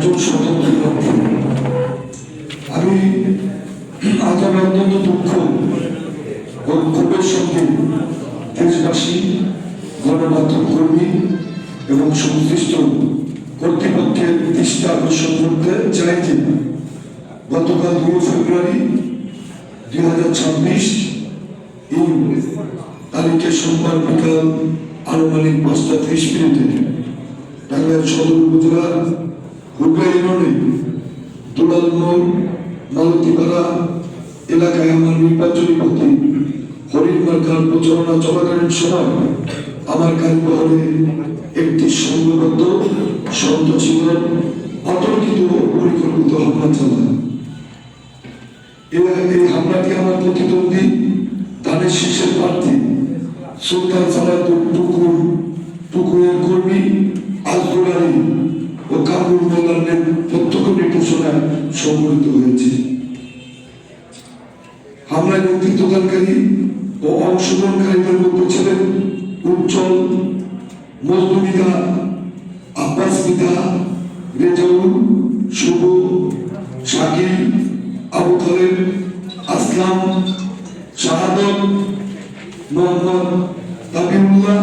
একজন স্বতন্ত্র আমি আজ আমি অত্যন্ত দুঃখ ও সঙ্গে দেশবাসী, গণমাধ্যম কর্মী এবং সংশ্লিষ্ট কর্তৃপক্ষের দৃষ্টি আকর্ষণ করতে চাই যে গতকাল দুই ফেব্রুয়ারি দুই হাজার ছাব্বিশ এই তারিখে সোমবার বিকাল আনুমানিক পাঁচটা ত্রিশ মিনিটে টাঙ্গাইল সদর উপজেলার ইউনিয়নে দুলাল মোড়, মালতীপাড়া এলাকায় আমার নির্বাচনী পথে হরিণ মার্কার প্রচারণা চলাকালীন সময় আমার গাড়ি একটি সংঘবদ্ধ সন্ত্রাসীর অতর্কিত পরিকল্পিত হামলা চালায়। এই হামলাটি আমার প্রতিদ্বন্দ্বী ধানের শীষের প্রার্থী, সুলতান সালাদুর টুকুর টুকুরের কর্মী আজগুল আলী ও কামরুল সংঘটিত হয়েছে। হামলায় নেতৃত্বদানকারী ও অংশগ্রহণকারীদের মধ্যে ছিলেন উজ্জ্বল মজদুমিদা আব্বাস মিদা রেজাউল, শুভ, শাকিল, আবু খালেদ আসলাম, শাহাদত, মোহাম্মদ তাবিউল্লাহ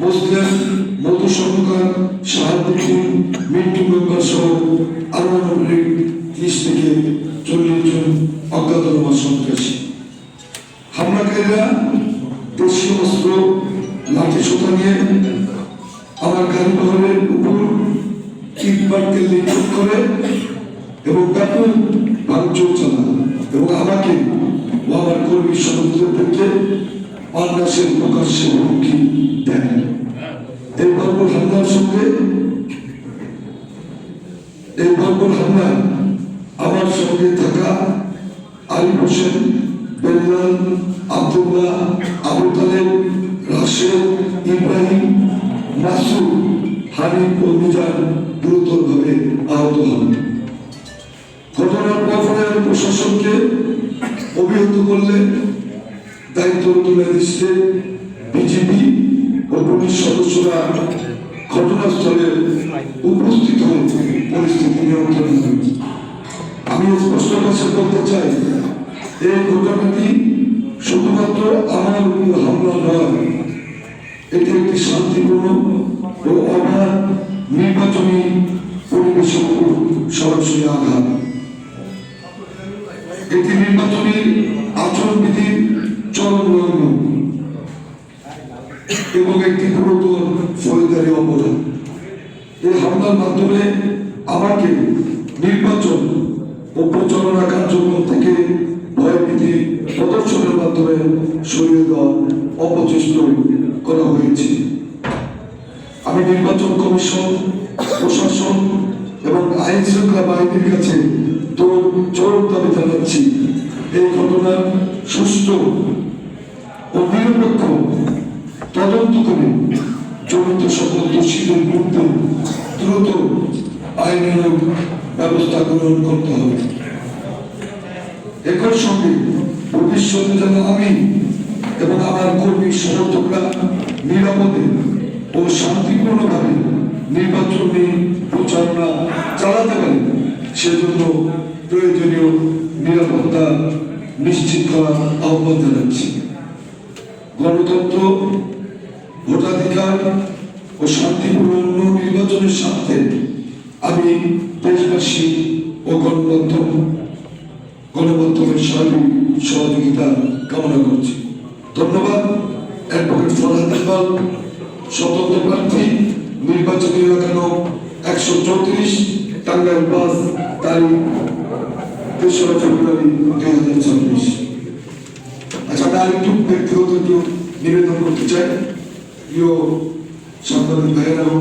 মুসলিম মধু সরকার মিন্টু মেম্বার সহ আরও অনেক ত্রিশ থেকে চল্লিশ জন অজ্ঞাতনামা সন্ত্রাসী। হামলাকারীরা দেশীয় অস্ত্র লাঠি সোতা নিয়ে আমার গাড়ি বহরের উপর ইট পাটকেল নিক্ষেপ করে এবং ব্যাপক ভাঙচুর চালান এবং আমাকে ও আমার কর্মী সদস্যদেরকে পান্নাসের প্রকাশ্যে হুমকি দেন এই বর্বর হামলার সঙ্গে এই বর্বর হামলায় আমার সঙ্গে থাকা আলিম হোসেন, বেল্লাল, আব্দুল্লাহ, আবু তালেব, রাশেদ, ইব্রাহিম মাসুদ হানিফ ও গুরুতরভাবে আহত হন। ঘটনার পরে প্রশাসনকে অভিহিত করলে দায়িত্ব তুলে দিচ্ছে বিজেপি ও পুলিশ সদস্যরা। ঘটনাস্থলে উপস্থিত আমি স্পষ্ট ভাষায় বলতে চাই এই ঘটনাটি শুধুমাত্র আমার উপর হামলা নয়, এটি একটি শান্তিপূর্ণ ও অবাধ নির্বাচনী পরিবেশের সরাসরি আঘাত। এটি নির্বাচনী আচরণবিধির চরম এবং একটি গুরুতর ফৌজদারি অপরাধ। এই হামলার মাধ্যমে আমাকে নির্বাচন ও প্রচারণা কার্যক্রম থেকে ভয়ভীতি প্রদর্শনের মাধ্যমে সরিয়ে দেওয়ার অপচেষ্ট করা হয়েছে। আমি নির্বাচন কমিশন, প্রশাসন এবং আইন শৃঙ্খলা বাহিনীর কাছে চরম দাবি জানাচ্ছি। এই ঘটনার সুষ্ঠু ও নিরপেক্ষ তদন্ত করে জড়িত সকল দোষীদের বিরুদ্ধে দ্রুত আইনানুগ ব্যবস্থা গ্রহণ করতে হবে। একই সঙ্গে ভবিষ্যতে যেন আমি এবং আমার কর্মী সমর্থকরা নিরাপদে ও শান্তিপূর্ণভাবে নির্বাচনী প্রচারণা চালাতে পারে, সেজন্য প্রয়োজনীয় নিরাপত্তা নিশ্চিত করার আহ্বান জানাচ্ছি। গণতন্ত্র, ভোটাধিকার ও শান্তিপূর্ণ নির্বাচনের স্বার্থে আমি দেশবাসী ও গণমাধ্যম, গণমাধ্যমের সার্বিক সহযোগিতা কামনা করছি। ধন্যবাদ। অ্যাডভোকেট ফরহাদ ইকবাল, স্বতন্ত্র প্রার্থী, নির্বাচনী এলাকা একশো চৌত্রিশ, টাঙ্গাইল পাঁচ তারিখ তেসরা ফেব্রুয়ারি দুই হাজার ছাব্বিশ। আচ্ছা আমি আরেকটু ব্যক্তিগত একটু নিবেদন করতে চাই। প্রিয় সাংবাদিক ভাইয়েরা এবং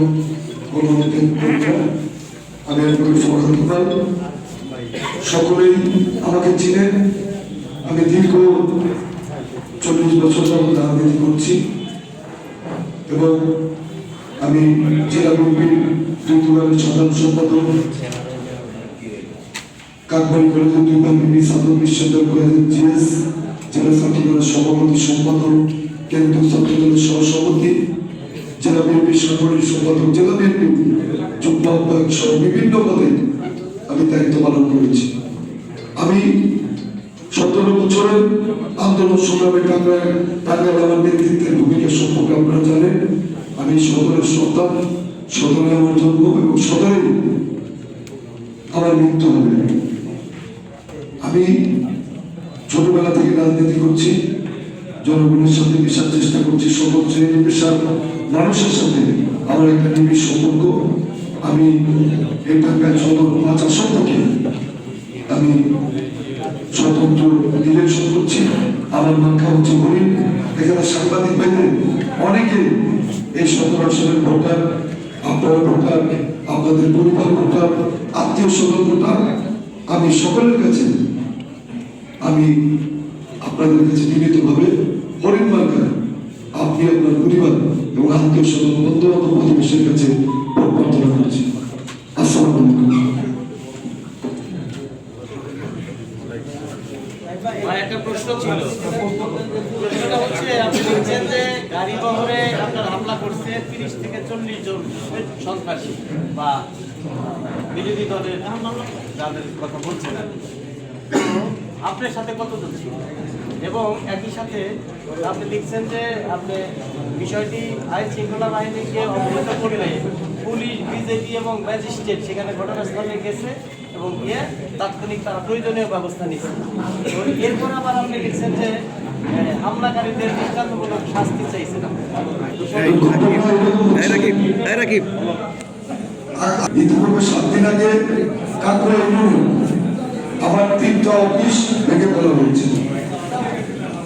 গণমাধ্যম আমি ফরহাদ ইকবাল সকলেই আমাকে চিনেন। আমি দীর্ঘ চল্লিশ বছর যাবত রাজনীতি করছি। এবং আমি জেলা বিএনপির দুই সাধারণ সম্পাদক, কাকবাড়ি কলেজের দুই বিবি সাধন বিশ্ববিদ্যালয় কলেজের জিএস, জেলা ছাত্র সভাপতি, সম্পাদক, কেন্দ্রীয় ছাত্র দলের সহসভাপতি জেলা বিএনপি সম্পাদক জেলা যুগ্ম আহ্বায়ক সহ বিভিন্ন পদে আমি দায়িত্ব পালন করেছি। আমি সতেরো বছরের আন্দোলন সংগ্রামে টাঙ্গায় টাঙ্গাইল আমার নেতৃত্বের ভূমিকা সম্পর্কে আপনারা জানেন। আমি সদরের সন্তান সদরে আমার জন্ম এবং সদরে আমার মৃত্যু হবে। আমি ছোটবেলা থেকে রাজনীতি করছি, জনগণের সাথে মিশার চেষ্টা করছি সকল শ্রেণি পেশার মানুষের সাথে আমার একটা নিবিড় সম্পর্ক। আমি টাঙ্গাইল সদর আসন থেকে আমি স্বতন্ত্র ডিরেকশন করছি আমার মাখা হচ্ছে হরিণ। এখানে সাংবাদিক ভাইদের অনেকে এই সদর আসনের ভোটার আপনার ভোটার আপনাদের পরিবার ভোটার আত্মীয় স্বজন ভোটার আমি সকলের কাছে, আমি আপনাদের কাছে বিনীতভাবে হরিণ মার্কা, আপনি আপনার পরিবার এবং আত্মীয় স্বজন বন্ধু বান্ধব প্রতিবেশীর কাছে প্রার্থনা করছি। আসসালামু আপনার হামলা করছে তিরিশ থেকে চল্লিশ জন সন্ত্রাসী বা দলের যাদের কথা বলছেন আপনার সাথে কতজন ছিল? এবং একই সাথে আপনি লিখছেন যে আপনি বিষয়টি আইন শৃঙ্খলা বাহিনীকে অবহিত করলে পুলিশ বিজেপি এবং ম্যাজিস্ট্রেট সেখানে ঘটনাস্থলে গেছে এবং গিয়ে তাৎক্ষণিক তারা প্রয়োজনীয় ব্যবস্থা নিচ্ছে তো এরপর আবার আপনি লিখছেন যে হামলাকারীদের দৃষ্টান্তমূলক শাস্তি চাইছেন আমার তিনটা অফিস ভেঙে ফেলা হয়েছে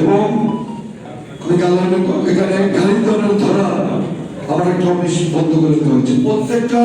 এবং এখানে গাড়ি ধরা আমার একটা অফিস বন্ধ করে দেওয়া হয়েছে। প্রত্যেকটা